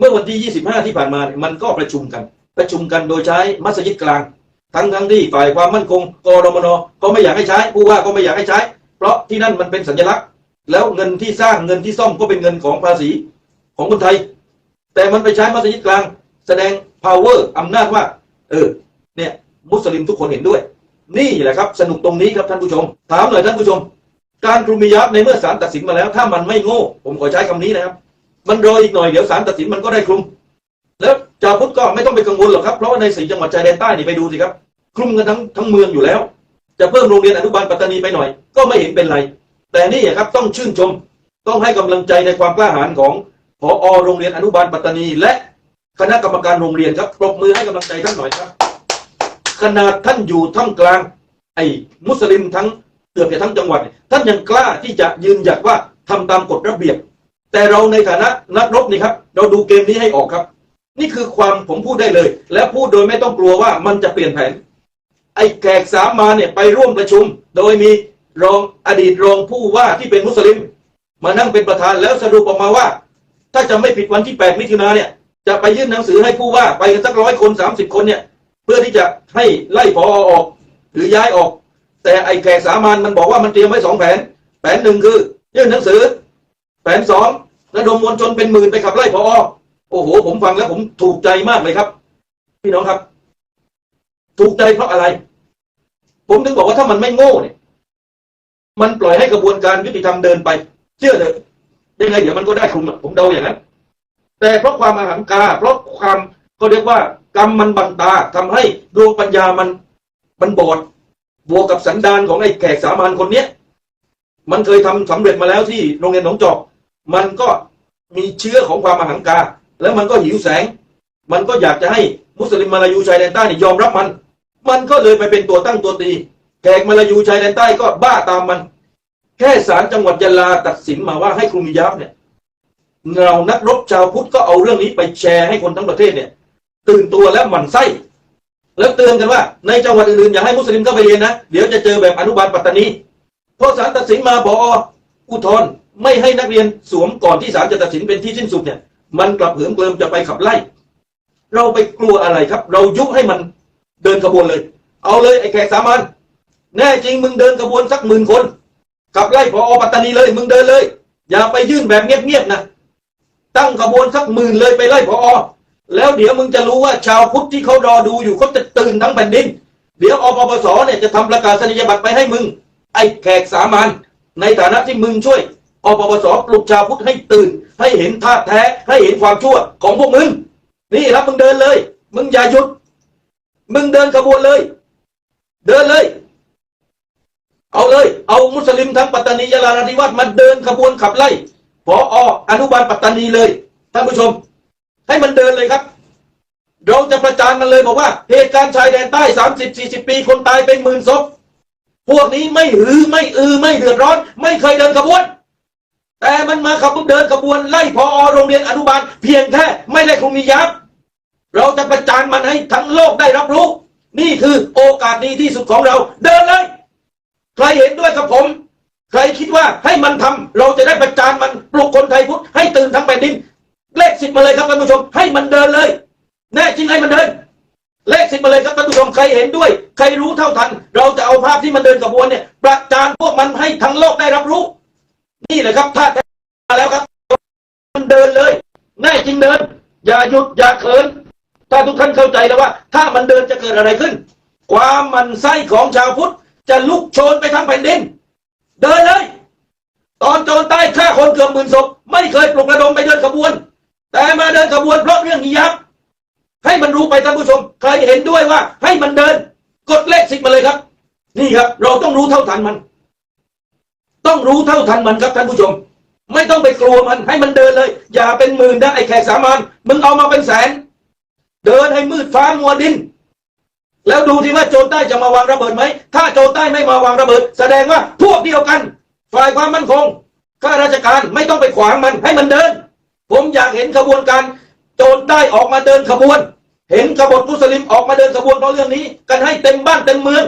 เมื่อวันที่ 25 ที่ผ่านมามันก็ประชุมกัน ประชุมกันโดยใช้มัสยิดกลาง ทั้งทั้งที่ฝ่ายความมั่นคงกรมนก็ไม่อยากให้ใช้ผู้ว่าก็ไม่อยากให้ใช้ เพราะที่นั่นมันเป็นสัญลักษณ์ แล้วเงินที่สร้างเงินที่ซ่อมก็เป็นเงินของภาษีของคนไทย แต่มันไปใช้มัสยิดกลาง แสดง power อำนาจว่า เออเนี่ยมุสลิมทุกคนเห็นด้วย นี่แหละครับ สนุกตรงนี้ครับท่านผู้ชม ถามหน่อยท่านผู้ชม การคลุมมิยับในเมื่อศาลตัดสินมาแล้ว ถ้ามันไม่โง่ ผมขอใช้คำนี้นะครับ มันรออีกหน่อยเดี๋ยวศาลตัดสินมันก็ได้คลุม แล้วชาวพุทธก็ไม่ต้องไปกังวลหรอกครับ เพราะว่าในสี่จังหวัดชายแดนใต้นี่ไปดูสิครับ คลุมกันทั้งทั้งเมืองอยู่แล้ว จะเพิ่มโรงเรียนอนุบาลปัตตานีไปหน่อย ก็ไม่เห็นเป็นไร แต่นี่ครับต้องชื่นชม ต้องให้กำลังใจในความกล้าหาญของผอโรงเรียนอนุบาลปัตตานี และคณะกรรมการโรงเรียนครับปรบมือให้กำลังใจท่านหน่อยครับขนาดท่านอยู่ท่ามกลาง ไอ้มุสลิมทั้งเกือบจะทั้งจังหวัด ท่านยังกล้าที่จะยืนหยัดว่าทำตามกฎระเบียบ แต่เราในฐานะนักรบนี่ครับ เราดูเกมนี้ให้ออกครับ นี่คือความผมพูดได้เลย และพูดโดยไม่ต้องกลัวว่ามันจะเปลี่ยนแผน ไอ้แขกสามมาเนี่ยไปร่วมประชุม โดยมีรองอดีตรองผู้ว่าที่เป็นมุสลิม มานั่งเป็นประธานแล้วสรุปออกมาว่า ถ้าจะไม่ผิดวันที่ 8 มิถุนาเนี่ย จะไปยื่นหนังสือให้ผู้ว่าไปกันสักร้อยคน 30 คนเนี่ย เพื่อที่จะให้ไล่พอออก หรือย้ายออก แต่ไอ้แขกสามัญมันบอกว่ามันเตรียมไว้สองแผน แผนหนึ่งคือยื่นหนังสือ นสองระดมมวลชนเป็นหมื่นไปขับไล่พอโอ้โห ผมฟังแล้วผมถูกใจมากเลยครับ พี่น้องครับ ถูกใจเพราะอะไร ผมถึงบอกว่าถ้ามันไม่โง่เนี่ย มันปล่อยให้กระบวนการยุติธรรมเดินไป เชื่อเลยยังไงเดี๋ยวมันก็ได้คลุมผมเดาอย่างนั้นแต่เพราะความอาหังกาเพราะความก็เรียกว่ากรรมมันบังตาทำให้ดวงปัญญามันมันบอดบวกกับสันดานของไอ้แขกสามัญคนเนี้ย มันเคยทำสำเร็จมาแล้วที่โรงเรียนหนองจอก มันก็มีเชื้อของความอาหังกา แล้วมันก็หิวแสง มันก็อยากจะให้มุสลิมมาลายูชายแดนใต้เนี่ยยอมรับมัน มันก็เลยไปเป็นตัวตั้งตัวตีแขกมาลายูชายแดนใต้ก็บ้าตามมัน แค่ศาลจังหวัดยะลาตัดสินมาว่าให้คลุมฮิญาบเนี่ยเรานักรบชาวพุทธก็เอาเรื่องนี้ไปแชร์ให้คนทั้งประเทศเนี่ย ตื่นตัวและหมั่นไส้ แล้วเตือนกันว่า ในจังหวัดอื่นๆอย่าให้มุสลิมเข้าไปเรียนนะ เดี๋ยวจะเจอแบบอนุบาลปัตตานีเพราะศาลตัดสินมาบออุทธรณ์ ไม่ให้นักเรียนสวมก่อนที่ศาลจะตัดสินเป็นที่สิ้นสุดเนี่ย มันกลับเหิมเกลิมจะไปขับไล่ เราไปกลัวอะไรครับ เรายุให้มันเดินขบวนเลย เอาเลยไอ้แขกสามัญแน่จริงมึงเดินขบวนสักหมื่นคนขับไล่พอปัตตานีเลย มึงเดินเลย อย่าไปยื่นแบบเงียบๆนะตั้งขบวนสักหมื่นเลยไปไล่พอแล้วเดี๋ยวมึงจะรู้ว่าชาวพุทธที่เขารอดูอยู่เขาจะตื่นทั้งแผ่นดิน เดี๋ยวอปปสเนี่ยจะทำประกาศนียบัตรไปให้มึง ไอ้แขกสามัญในฐานะที่มึงช่วย อปปสปลุกชาวพุทธให้ตื่น ให้เห็นท่าแท้ ให้เห็นความชั่วของพวกมึง นี่รับมึงเดินเลย มึงอย่าหยุด มึงเดินขบวนเลย เดินเลย เอาเลย เอามุสลิมทั้งปัตตานียะลานราธิวาสมาเดินขบวนขับไล่พอออนุบาลปัตตานีเลยท่านผู้ชม ให้มันเดินเลยครับเราจะประจานมันเลยบอกว่าเหตุการณ์ชายแดนใต้สามสิบสี่สิบปีคนตายเป็นหมื่นศพพวกนี้ไม่หือไม่อือไม่เดือดร้อน ไม่เคยเดินขบวน แต่มันมาขับเดินขบวนไล่พอโรงเรียนอนุบาล เพียงแค่ไม่ได้คลุมนิยับเราจะประจานมันให้ทั้งโลกได้รับรู้ นี่คือโอกาสดีที่สุดของเรา เดินเลย ใครเห็นด้วยกับผม ใครคิดว่าให้มันทำเราจะได้ประจานมันปลุกคนไทยพุทธให้ตื่นทั้งแผ่นดิน เลขสิบมาเลยครับท่านผู้ชม ให้มันเดินเลย แน่จริงให้มันเดิน เลขสิบมาเลยครับท่านผู้ชมใครเห็นด้วย ใครรู้เท่าทัน เราจะเอาภาพที่มันเดินขบวนเนี่ยประจานพวกมันให้ทั้งโลกได้รับรู้ นี่แหละครับท่าแท้มาแล้วครับ มันเดินเลยแน่จริงเดิน อย่าหยุดอย่าเขิน ถ้าทุกท่านเข้าใจแล้วว่า ถ้ามันเดินจะเกิดอะไรขึ้น ความมันไส้ของชาวพุทธจะลุกโชนไปทั้งแผ่นดิน เดินเลย ตอนโจรใต้ฆ่าคนเกือบหมื่นศพไม่เคยปลุกระดมไปเดินขบวน แต่มาเดินขบวนเพราะเรื่องนี้ยับให้มันรู้ไปท่านผู้ชม ใครเห็นด้วยว่า ให้มันเดิน กดเลขสิบมาเลยครับ นี่ครับ เราต้องรู้เท่าทันมัน ต้องรู้เท่าทันมันครับท่านผู้ชม ไม่ต้องไปกลัวมันให้มันเดินเลย อย่าเป็นหมื่นนะไอ้แขกสามัญมึงเอามาเป็นแสน เดินให้มืดฟ้ามัวดิน แล้วดูที่ว่าโจรใต้จะมาวางระเบิดไหม ถ้าโจรใต้ไม่มาวางระเบิด แสดงว่าพวกเดียวกัน ฝ่ายความมั่นคงข้าราชการไม่ต้องไปขวางมันให้มันเดิน ผมอยากเห็นขบวนการ โจรใต้ออกมาเดินขบวน เห็นขบวนมุสลิมออกมาเดินขบวนเพราะเรื่องนี้ กันให้เต็มบ้านเต็มเมือง